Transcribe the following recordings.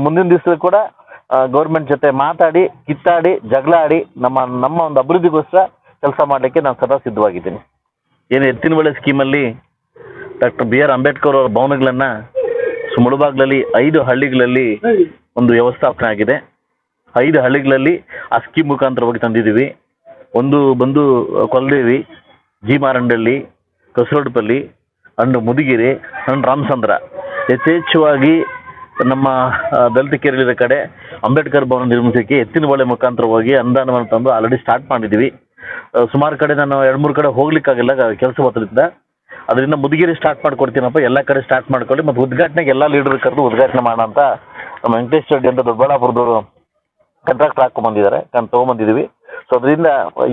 ಮುಂದಿನ ದಿವಸದಲ್ಲಿ ಕೂಡ ಗೌರ್ಮೆಂಟ್ ಜೊತೆ ಮಾತಾಡಿ, ಕಿತ್ತಾಡಿ, ಜಗಳ ಆಡಿ ನಮ್ಮ ನಮ್ಮ ಒಂದು ಅಭಿವೃದ್ಧಿಗೋಸ್ಕರ ಕೆಲಸ ಮಾಡಲಿಕ್ಕೆ ನಾನು ಸದಾ ಸಿದ್ಧವಾಗಿದ್ದೀನಿ. ಏನು ಎತ್ತಿನ ಬೆಳೆ ಸ್ಕೀಮಲ್ಲಿ ಡಾಕ್ಟರ್ ಬಿ ಆರ್ ಅಂಬೇಡ್ಕರ್ ಅವರ ಭವನಗಳನ್ನು ಮುಳುಬಾಗ್ಲಲ್ಲಿ ಐದು ಹಳ್ಳಿಗಳಲ್ಲಿ ಒಂದು ವ್ಯವಸ್ಥಾಪನೆ ಆಗಿದೆ. ಐದು ಹಳ್ಳಿಗಳಲ್ಲಿ ಆ ಸ್ಕೀಮ್ ಮುಖಾಂತರವಾಗಿ ತಂದಿದ್ದೀವಿ. ಒಂದು ಬಂದು ಕೊಲ್ದೇವಿ ಜಿ ಮಾರಂಡಳ್ಳಿ ಕಸರೋಡ್ಪಲ್ಲಿ ಅಂಡ್ ಮುದುಗಿರಿ ಅಂಡ್ ರಾಮಚಂದ್ರ. ಯಥೇಚ್ಛವಾಗಿ ನಮ್ಮ ದಲಿತ ಕೇರಳದ ಕಡೆ ಅಂಬೇಡ್ಕರ್ ಭವನ ನಿರ್ಮಿಸೋಕ್ಕೆ ಎತ್ತಿನ ಹೊಳೆ ಮುಖಾಂತರವಾಗಿ ಅನುದಾನವನ್ನು ತಂದು ಆಲ್ರೆಡಿ ಸ್ಟಾರ್ಟ್ ಮಾಡಿದ್ದೀವಿ. ಸುಮಾರು ಕಡೆ ನಾನು ಎರಡು, ಮೂರು ಕಡೆ ಹೋಗ್ಲಿಕ್ಕಾಗಿಲ್ಲ ಕೆಲಸ ಒತ್ತಡದಿಂದ ಅದರಿಂದ ಮುದುಗಿರಿ ಸ್ಟಾರ್ಟ್ ಮಾಡ್ಕೊಡ್ತೀನಪ್ಪ, ಎಲ್ಲ ಕಡೆ ಸ್ಟಾರ್ಟ್ ಮಾಡ್ಕೊಳ್ಳಿ, ಮತ್ತು ಉದ್ಘಾಟನೆಗೆ ಎಲ್ಲ ಲೀಡರ್ ಕರೆದು ಉದ್ಘಾಟನೆ ಮಾಡೋಣ ಅಂತ ನಮ್ಮ ವೆಂಕಟೇಶ್ ರೆಡ್ಡಿ ಅಂತ ದೊಡ್ಡಬಳ್ಳಾಪುರದವರು ಕಾಂಟ್ರಾಕ್ಟ್ ಹಾಕೊಂಬಂದಿದ್ದಾರೆ, ನಾನು ತೊಗೊಂಬಂದಿದ್ದೀವಿ. ಸೊ ಅದರಿಂದ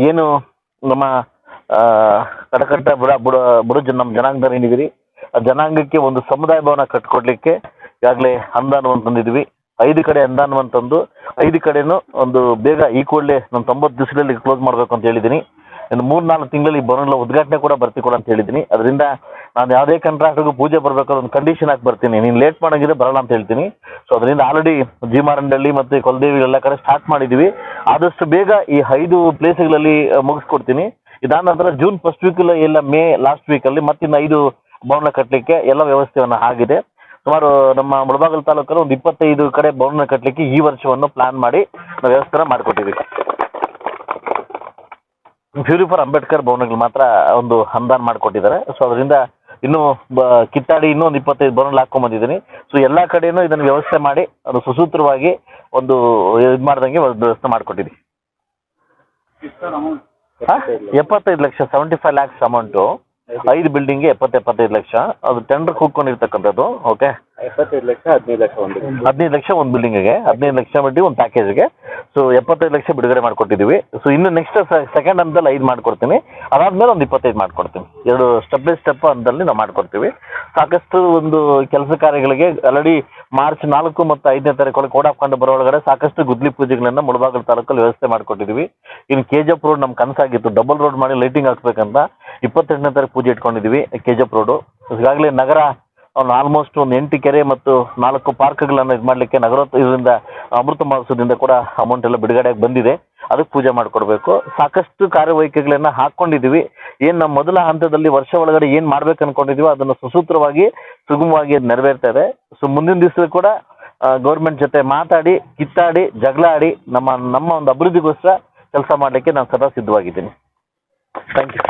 ಏನು ನಮ್ಮ ಕಡಕಟ್ಟ ಬುಡ ಬುಡ ಬುಡ ನಮ್ಮ ಜನಾಂಗದವ್ರು ಏನಿದ್ದೀರಿ, ಆ ಜನಾಂಗಕ್ಕೆ ಒಂದು ಸಮುದಾಯ ಭವನ ಕಟ್ಕೊಡ್ಲಿಕ್ಕೆ ಈಗಾಗಲೇ ಅನುದಾನವನ್ನು ತಂದಿದ್ವಿ ಐದು ಕಡೆ ಅನುದಾನವನ್ನು ತಂದು, ಐದು ಕಡೆನೂ ಒಂದು ಬೇಗ ಈ ಕೂಡಲೇ ನಾನು ತೊಂಬತ್ತು ದಿವಸದಲ್ಲಿ ಕ್ಲೋಸ್ ಮಾಡಬೇಕು ಅಂತ ಹೇಳಿದ್ದೀನಿ. ಇನ್ನು ಮೂರು ನಾಲ್ಕು ತಿಂಗಳಲ್ಲಿ ಬರೋಲ್ಲ ಉದ್ಘಾಟನೆ ಕೂಡ ಬರ್ತಿ ಅಂತ ಹೇಳಿದ್ದೀನಿ. ಅದರಿಂದ ನಾನು ಯಾವುದೇ ಕಾಂಟ್ರಾಕ್ಟ್ಗೂ ಪೂಜೆ ಬರಬೇಕಾದ್ರೆ ಒಂದು ಕಂಡೀಷನ್ ಹಾಕಿ ಬರ್ತೀನಿ. ನೀನು ಲೇಟ್ ಮಾಡೋಂಗಿದ್ರೆ ಬರಲ್ಲ ಅಂತ ಹೇಳ್ತೀನಿ. ಸೊ ಅದರಿಂದ ಆಲ್ರೆಡಿ ಜೀಮಾರಂಡಳ್ಳಿ ಮತ್ತು ಕೊಲದೇವಿ ಎಲ್ಲ ಕಡೆ ಸ್ಟಾರ್ಟ್ ಮಾಡಿದ್ದೀವಿ. ಆದಷ್ಟು ಬೇಗ ಈ ಐದು ಪ್ಲೇಸ್ಗಳಲ್ಲಿ ಮುಗಿಸ್ಕೊಡ್ತೀನಿ. ಇದಾದ ನಂತರ ಜೂನ್ ಫಸ್ಟ್ ವೀಕಲ್ಲಿ ಇಲ್ಲ ಮೇ ಲಾಸ್ಟ್ ವೀಕಲ್ಲಿ ಮತ್ತಿನ್ನು ಐದು ಭವನ ಕಟ್ಟಲಿಕ್ಕೆ ಎಲ್ಲ ವ್ಯವಸ್ಥೆಯನ್ನು ಆಗಿದೆ. ಸುಮಾರು ನಮ್ಮ ಮುಳಬಾಗಲ್ ತಾಲೂಕಲ್ಲಿ ಒಂದು ಇಪ್ಪತ್ತೈದು ಕಡೆ ಭವನ ಕಟ್ಟಲಿಕ್ಕೆ ಈ ವರ್ಷವನ್ನು ಪ್ಲಾನ್ ಮಾಡಿ ನಾವು ವ್ಯವಸ್ಥೆ ಮಾಡಿಕೊಟ್ಟಿದ್ದೀವಿ. ಫ್ಯೂರಿ ಫಾರ್ ಅಂಬೇಡ್ಕರ್ ಭವನಗಳು ಮಾತ್ರ ಒಂದು ಅನುದಾನ ಮಾಡಿಕೊಟ್ಟಿದ್ದಾರೆ. ಸೊ ಅದರಿಂದ ಇನ್ನೂ ಬ ಕಿತ್ತಾಡಿ ಇನ್ನೂ ಒಂದು ಇಪ್ಪತ್ತೈದು ಭವನಗಳು ಹಾಕೊಂಬಂದಿದ್ದೀನಿ ಸೊ ಎಲ್ಲ ಕಡೆಯೂ ಇದನ್ನು ವ್ಯವಸ್ಥೆ ಮಾಡಿ ಅದು ಸುಸೂತ್ರವಾಗಿ ಒಂದು ಇದು ಮಾಡ್ದಂಗೆ ಒಂದು ವ್ಯವಸ್ಥೆ ಮಾಡಿಕೊಟ್ಟಿದ್ದೀವಿ. ಎಪ್ಪತ್ತೈದು lakh seventy five lakhs amount ಐದು ಬಿಲ್ಡಿಂಗ್ಗೆ ಎಪ್ಪತ್ತು ಎಪ್ಪತ್ತೈದು ಲಕ್ಷ. ಅದು ಟೆಂಡರ್ ಕೂತ್ಕೊಂಡಿರ್ತಕ್ಕಂಥದ್ದು ಓಕೆ ಎಪ್ಪತ್ತೈದು ಲಕ್ಷ ಹದಿನೈದು ಲಕ್ಷ ಒಂದು ಹದಿನೈದು ಲಕ್ಷ ಒಂದು ಬಿಲ್ಡಿಂಗಿಗೆ ಹದಿನೈದು ಲಕ್ಷ ಬಡ್ಡಿ ಒಂದು ಪ್ಯಾಕೇಜ್ಗೆ ಸೊ ಎಪ್ಪತ್ತೈದು ಲಕ್ಷ ಬಿಡುಗಡೆ ಮಾಡಿಕೊಟ್ಟಿದ್ದೀವಿ. ಸೊ ಇನ್ನು ನೆಕ್ಸ್ಟ್ ಸೆಕೆಂಡ್ ಹಂತದಲ್ಲಿ ಐದು ಮಾಡ್ಕೊಡ್ತೀನಿ. ಅದಾದಮೇಲೆ ಒಂದು ಇಪ್ಪತ್ತೈದು ಮಾಡ್ಕೊಡ್ತೀನಿ. ಎರಡು ಸ್ಟೆಪ್ ಬೈ ಸ್ಟೆಪ್ ಹಂತದಲ್ಲಿ ನಾವು ಮಾಡ್ಕೊಡ್ತೀವಿ. ಸಾಕಷ್ಟು ಒಂದು ಕೆಲಸ ಕಾರ್ಯಗಳಿಗೆ ಆಲ್ರೆಡಿ ಮಾರ್ಚ್ ನಾಲ್ಕು ಮತ್ತು ಐದನೇ ತಾರೀಕು ಕೋಡ್ ಹಾಕೊಂಡು ಬರೋಳಗಡೆ ಬರೋ ಒಳಗಡೆ ಸಾಕಷ್ಟು ಗುದ್ಲಿ ಪೂಜೆಗಳನ್ನು ಮುಳಬಾಗಲ್ ತಾಲೂಕಲ್ಲಿ ವ್ಯವಸ್ಥೆ ಮಾಡಿಕೊಟ್ಟಿದ್ದೀವಿ. ಇನ್ನು ಕೆ ಜಿ ಎಫ್ ರೋಡ್ ನಮ್ಮ ಕನಸಾಗಿತ್ತು. ಡಬಲ್ ರೋಡ್ ಮಾಡಿ ಲೈಟಿಂಗ್ ಹಾಕ್ಬೇಕಂತ ಇಪ್ಪತ್ತೆಂಟನೇ ತಾರೀಕು ಪೂಜೆ ಇಟ್ಕೊಂಡಿದ್ದೀವಿ ಕೆ ಜಿ ರೋಡು ಈಗಾಗಲೇ ನಗರ ಒಂದು ಆಲ್ಮೋಸ್ಟ್ ಒಂದು ಎಂಟು ಕೆರೆ ಮತ್ತು ನಾಲ್ಕು ಪಾರ್ಕ್ಗಳನ್ನು ಇದು ಮಾಡಲಿಕ್ಕೆ ನಗರ ಇದರಿಂದ ಅಮೃತ ಮಹೋತ್ಸವದಿಂದ ಕೂಡ ಅಮೌಂಟ್ ಎಲ್ಲ ಬಿಡುಗಡೆಯಾಗಿ ಬಂದಿದೆ. ಅದಕ್ಕೆ ಪೂಜೆ ಮಾಡಿಕೊಡ್ಬೇಕು. ಸಾಕಷ್ಟು ಕಾರ್ಯವೈಖರಿಗಳನ್ನು ಹಾಕ್ಕೊಂಡಿದ್ದೀವಿ ಏನು ನಮ್ಮ ಮೊದಲ ಹಂತದಲ್ಲಿ ವರ್ಷ ಒಳಗಡೆ ಏನು ಮಾಡ್ಬೇಕು ಅನ್ಕೊಂಡಿದ್ದೀವೋ ಅದನ್ನು ಸುಸೂತ್ರವಾಗಿ, ಸುಗಮವಾಗಿ ನೆರವೇರ್ತಾ ಇದೆ. ಸೊ ಮುಂದಿನ ದಿವಸ ಕೂಡ ಗೌರ್ಮೆಂಟ್ ಜೊತೆ ಮಾತಾಡಿ, ಕಿತ್ತಾಡಿ, ಜಗಳ ಆಡಿ ನಮ್ಮ ನಮ್ಮ ಒಂದು ಅಭಿವೃದ್ಧಿಗೋಸ್ಕರ ಕೆಲಸ ಮಾಡಲಿಕ್ಕೆ ನಾನು ಸದಾ ಸಿದ್ಧವಾಗಿದ್ದೀನಿ. Thank you